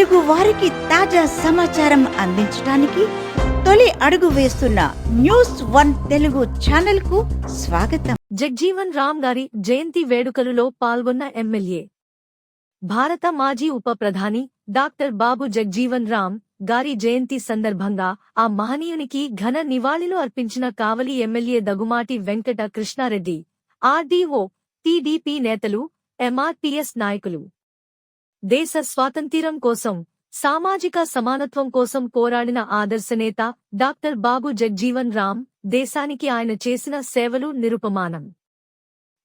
తెలుగు వారికి తాజా సమాచారం అందించడానికి తొలి అడుగు వేస్తున్న న్యూస్ వన్ తెలుగు ఛానల్కు స్వాగతం. జగ్జీవన్ రామ్ గారి జయంతి వేడుకలలో పాల్గొన్న ఎమ్మెల్యే. భారత మాజీ ఉప ప్రధాని డాక్టర్ బాబు జగ్జీవన్ రామ్ గారి జయంతి సందర్భంగా ఆ మహనీయునికి ఘన నివాళులు అర్పించిన Kavali MLA Dagumati Venkata Krishnareddy RDO TDP నేతలు ఎంఆర్పీఎస్ నాయకులు. దేశ స్వాతంత్ర్యం కోసం సామాజిక సమానత్వం కోసం పోరాడిన ఆదర్శనేత డాక్టర్ బాబు జగ్జీవన్ రామ్ దేశానికి ఆయన చేసిన సేవలు నిరుపమానం.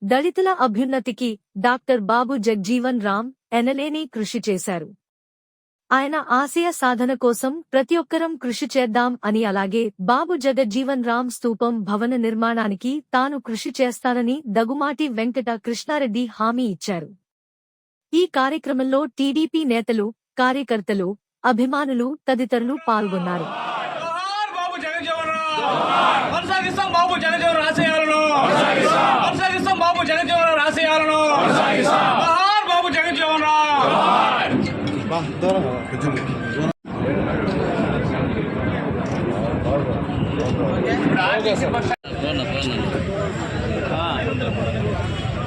దళితుల అభ్యున్నతికి డాక్టర్ బాబు జగ్జీవన్ రామ్ ఎనలేని కృషి చేశారు. ఆయన ఆశయ సాధన కోసం ప్రతి ఒక్కరం కృషి చేద్దాం అని అలాగే బాబు జగజ్జీవన్ రామ్ స్తూపం భవన నిర్మాణానికి తాను కృషి చేస్తానని దగుమాటి వెంకట కృష్ణారెడ్డి హామీ ఇచ్చారు. ఈ కార్యక్రమంలో టీడీపీ నేతలు కార్యకర్తలు అభిమానులు తదితరులు పాల్గొన్నారు. జోహార్ బాబు జగజ్జీవన్ రామ్ కొనసాగిస్తాం బాబు కొనసాగిస్తాం బాబు ఆశయాలను జోహార్ బాబు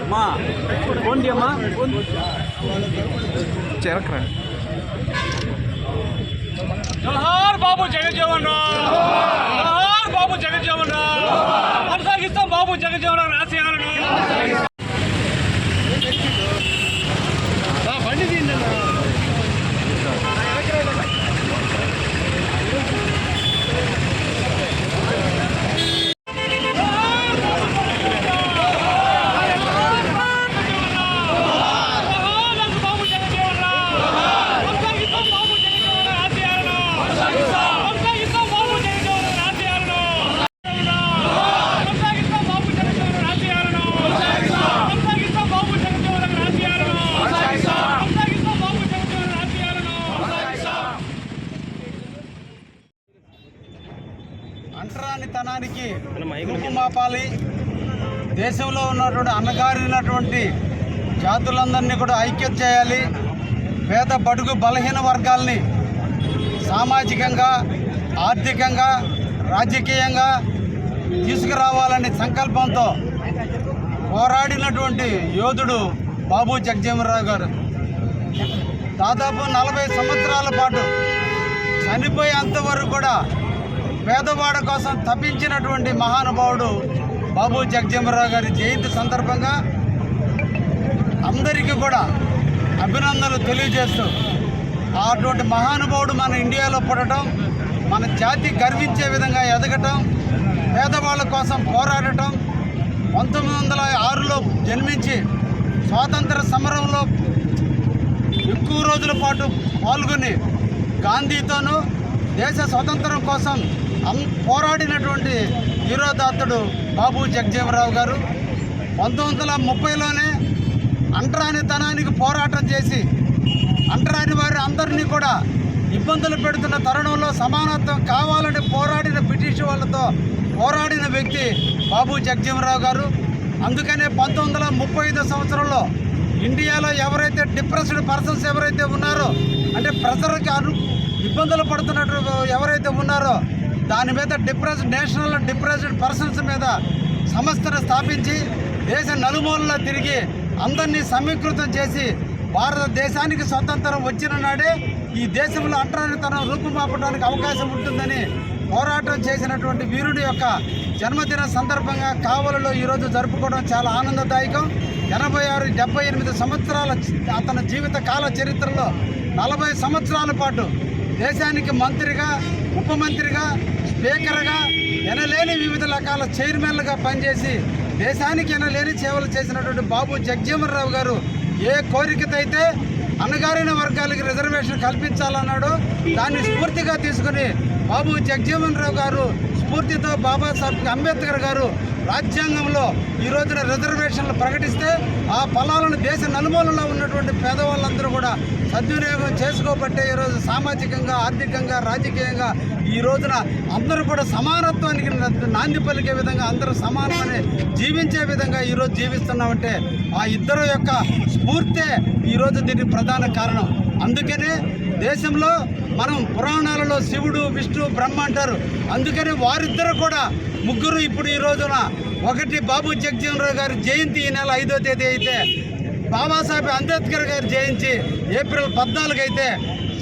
జగజ్జీవన్ రామ్ అమ్మా పోండి అమ్మా జోహార్ బాబు జగజ్జీవన్ రామ్ జోహార్ బాబు జగజ్జీవన్ రామ్ కొనసాగిస్తాం బాబు జగజ్జీవన్ రామ్ ఆశయాలను జోహార్ బాబు జగజ్జీవన్ రామ్ కొనసాగిస్తాం బాబు జగజ్జీవన్ రామ్ ఆశయాలను కొనసాగిస్తాం బాబు జగజ్జీవన్ రామ్ ఆశయాలను కొనసాగిస్తాం బాబు జగజ్జీవన్ రామ్ ఆశయాలను కొనసాగిస్తాం బాబు జగజ్జీవన్ రామ్ ఆశయాలను కొనసాగిస్తాం బాబు జగజ్జీవన్ రామ్ ఆశయాలను రూపుమాపాలి దేశంలో ఉన్నటువంటి అన్నగారినటువంటి జాతులందరినీ కూడా ఐక్యత చేయాలి. పేద బడుగు బలహీన వర్గాల్ని సామాజికంగా ఆర్థికంగా రాజకీయంగా తీసుకురావాలనే సంకల్పంతో పోరాడినటువంటి యోధుడు బాబు జగజీవనరావు గారు. దాదాపు నలభై సంవత్సరాల పాటు చనిపోయేంత వరకు కూడా పేదవాడ కోసం తప్పించినటువంటి మహానుభావుడు బాబు జగజీవనరావు గారి జయంతి సందర్భంగా అందరికీ కూడా అభినందనలు తెలియజేస్తూ అటువంటి మహానుభావుడు మన ఇండియాలో పుట్టడం మన జాతి గర్వించే విధంగా ఎదగటం పేదవాళ్ళ కోసం పోరాడటం పంతొమ్మిది వందల ఆరులో జన్మించి స్వాతంత్ర సమరంలో ఎక్కువ రోజుల పాటు పాల్గొని గాంధీతోనూ దేశ స్వతంత్రం కోసం పోరాడినటువంటి వీరోదాత్తుడు బాబు జగజీవరావు గారు పంతొమ్మిది వందల ముప్పైలోనే అంటరానితనానికి పోరాటం చేసి అంటరాని వారి అందరినీ కూడా ఇబ్బందులు పెడుతున్న తరుణంలో సమానత్వం కావాలని పోరాడిన బ్రిటిష్ వాళ్ళతో పోరాడిన వ్యక్తి బాబు జగజీవరావు గారు. అందుకనే పంతొమ్మిది వందల ముప్పై ఐదో సంవత్సరంలో ఇండియాలో ఎవరైతే డిప్రెస్డ్ పర్సన్స్ ఎవరైతే ఉన్నారో అంటే ప్రజలకు అను ఇబ్బందులు పడుతున్నట్టు ఎవరైతే ఉన్నారో దాని మీద డిప్రెస్ నేషనల్ డిప్రెస్డ్ పర్సన్స్ మీద సంస్థను స్థాపించి దేశ నలుమూలలో తిరిగి అందరినీ సమీకృతం చేసి భారతదేశానికి స్వతంత్రం వచ్చిన నాడే ఈ దేశంలో అంటరానితనం రూపుమాపడానికి అవకాశం ఉంటుందని పోరాటం చేసినటువంటి వీరుడి యొక్క జన్మదిన సందర్భంగా కావలలో ఈరోజు జరుపుకోవడం చాలా ఆనందదాయకం. ఎనభై ఆరు డెబ్బై ఎనిమిది సంవత్సరాల అతని జీవిత కాల చరిత్రలో నలభై సంవత్సరాల పాటు దేశానికి మంత్రిగా ఉప మంత్రిగా స్పీకర్గా ఎనలేని వివిధ రకాల చైర్మన్లుగా పనిచేసి దేశానికి ఎనలేని సేవలు చేసినటువంటి బాబు జగజీవనరావు గారు ఏ కోరికతైతే అణగారిన అన్నగారిన వర్గాలకి రిజర్వేషన్ కల్పించాలన్నాడో దాన్ని స్ఫూర్తిగా తీసుకుని బాబు జగజీవన్ రావు గారు స్ఫూర్తితో బాబాసాహెబ్ అంబేద్కర్ గారు రాజ్యాంగంలో ఈ రోజున రిజర్వేషన్లు ప్రకటిస్తే ఆ ఫలాలను దేశ నలుమూలలో ఉన్నటువంటి పేదవాళ్ళందరూ కూడా సద్వినియోగం చేసుకోబట్టే ఈరోజు సామాజికంగా ఆర్థికంగా రాజకీయంగా ఈ రోజున అందరూ కూడా సమానత్వానికి నాంది పలికే విధంగా అందరూ సమానమని జీవించే విధంగా ఈరోజు జీవిస్తున్నామంటే ఆ ఇద్దరు యొక్క స్ఫూర్తే ఈరోజు దీనికి ప్రధాన కారణం. అందుకనే దేశంలో మనం పురాణాలలో శివుడు విష్ణు బ్రహ్మ అంటారు. అందుకని వారిద్దరు కూడా ముగ్గురు ఇప్పుడు ఈ రోజున ఒకటి బాబు జగజీవన్ రావు గారి జయంతి ఈ నెల ఐదో తేదీ అయితే బాబాసాహెబ్ అంబేద్కర్ గారి జయంతి ఏప్రిల్ పద్నాలుగు అయితే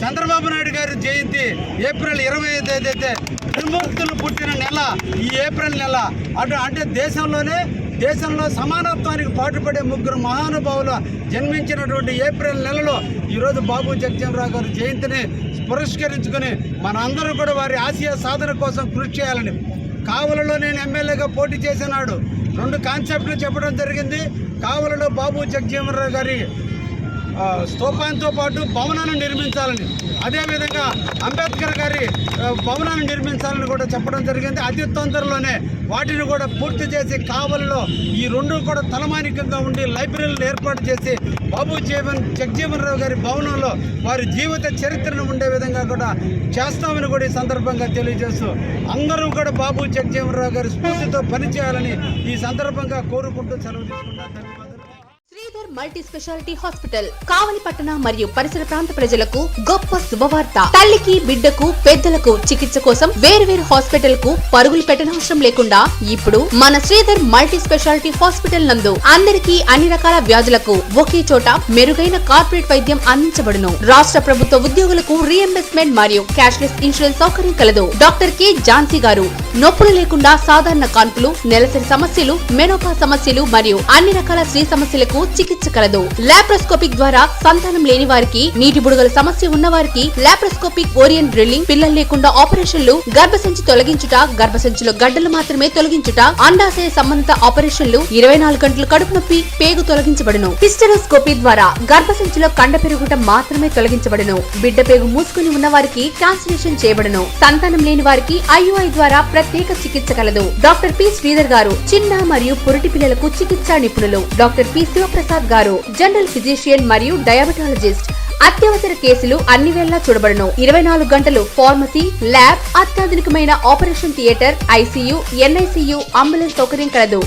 చంద్రబాబు నాయుడు గారి జయంతి ఏప్రిల్ ఇరవై ఐదు అయితే త్రిమూర్తులు పుట్టిన నెల ఈ ఏప్రిల్ నెల. అటు అంటే దేశంలోనే దేశంలో సమానత్వానికి పాటుపడే ముగ్గురు మహానుభావులు జన్మించినటువంటి ఏప్రిల్ నెలలో ఈరోజు బాబు జగజీవనరావు గారి జయంతిని పురస్కరించుకొని మనందరూ కూడా వారి ఆశయ సాధన కోసం కృషి చేయాలని. కావలలో నేను ఎమ్మెల్యేగా పోటీ చేసినాడు రెండు కాన్సెప్ట్లు చెప్పడం జరిగింది. కావలలో బాబు జగజీవనరావు గారి స్తూపంతో పాటు భవనాన్ని నిర్మించాలని అదేవిధంగా అంబేద్కర్ గారి భవనాన్ని నిర్మించాలని కూడా చెప్పడం జరిగింది. అతి తొందరలోనే వాటిని కూడా పూర్తి చేసి కావలిలో ఈ రెండు కూడా తలమానికంగా ఉండి లైబ్రరీలు ఏర్పాటు చేసి బాబు జీవన్ జగజీవన్ రావు గారి భవనంలో వారి జీవిత చరిత్రను ఉండే విధంగా కూడా చేస్తామని కూడా ఈ సందర్భంగా తెలియజేస్తూ అందరూ కూడా బాబు జగజీవన్ రావు గారి స్ఫూర్తితో పనిచేయాలని ఈ సందర్భంగా కోరుకుంటూ సెలవు తీసుకుంటాను. ధన్యవాదాలు మల్టీ స్పెషాలిటీ హాస్పిటల్ కావలిపట్టణ మరియు పరిసర ప్రాంత ప్రజలకు గొప్ప శుభవార్త. తల్లికి బిడ్డకు పెద్దలకు చికిత్స కోసం వేరువేరు హాస్పిటల్కు పరుగులు పెట్టనవసరం లేకుండా ఇప్పుడు మన శ్రీధర్ మల్టీ స్పెషాలిటీ హాస్పిటల్ నందు అందరికీ అన్ని రకాల వ్యాధులకు ఒకే చోట మెరుగైన కార్పొరేట్ వైద్యం అందించబడును. రాష్ట్ర ప్రభుత్వ ఉద్యోగులకు రీఎంబర్స్మెంట్ మరియు క్యాష్లెస్ ఇన్సూరెన్స్ సౌకర్యం కలదు. Doctor K. ఝాన్సీ గారు నొప్పులు లేకుండా సాధారణ కాన్పులు నెలసరి సమస్యలు మెనోపా సమస్యలు మరియు అన్ని రకాల స్త్రీ సమస్యలకు చికిత్స కలదు. లాప్రోస్కోపిక్ ద్వారా సంతానం లేని వారికి నీటి బుడగల సమస్య ఉన్న వారికి లాప్రోస్కోపిక్ ఓరియన్ డ్రిల్లింగ్ పిల్లలు లేకుండా ఆపరేషన్లు గర్భసంచి తొలగించుట గర్భసంచిలో గడ్డలు మాత్రమే తొలగించుట అండాశయ సంబంధిత ఆపరేషన్లు ఇరవై నాలుగు గంటలు కడుపు నొప్పి పేగు తొలగించబడును. హిస్టరోస్కోపీ ద్వారా గర్భసంచిలో కండ పెరుగుట మాత్రమే తొలగించబడును. బిడ్డ పేగు మూసుకుని ఉన్న వారికి ట్రాన్స్లేషన్ చేయబడును. సంతానం లేని వారికి ఐయుఐ ద్వారా ప్రత్యేక చికిత్స కలదు. Doctor P. శ్రీధర్ గారు చిన్న మరియు పురిటి పిల్లలకు చికిత్సా నిపుణులు. Doctor P. శివప్రసాద్ గారు జనరల్ ఫిజిషియన్ మరియు డయాబెటాలజిస్ట్. అత్యవసర కేసులు అన్ని వేళలా చూడబడను. ఇరవై నాలుగు గంటలు pharmacy lab అత్యాధునికమైన operation theatre ICU NICU ambulance సౌకర్యం కలదు.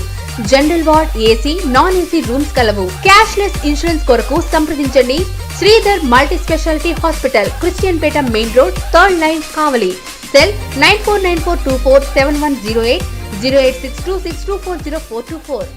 General ward AC non AC rooms కలవు. క్యాష్ లెస్ ఇన్సూరెన్స్ కొరకు సంప్రదించండి. Sridhar multi speciality hospital Christianpet main road third line Kavali. Cell nine four nine four two four seven one zero eight zero eight six two six two four zero four two four.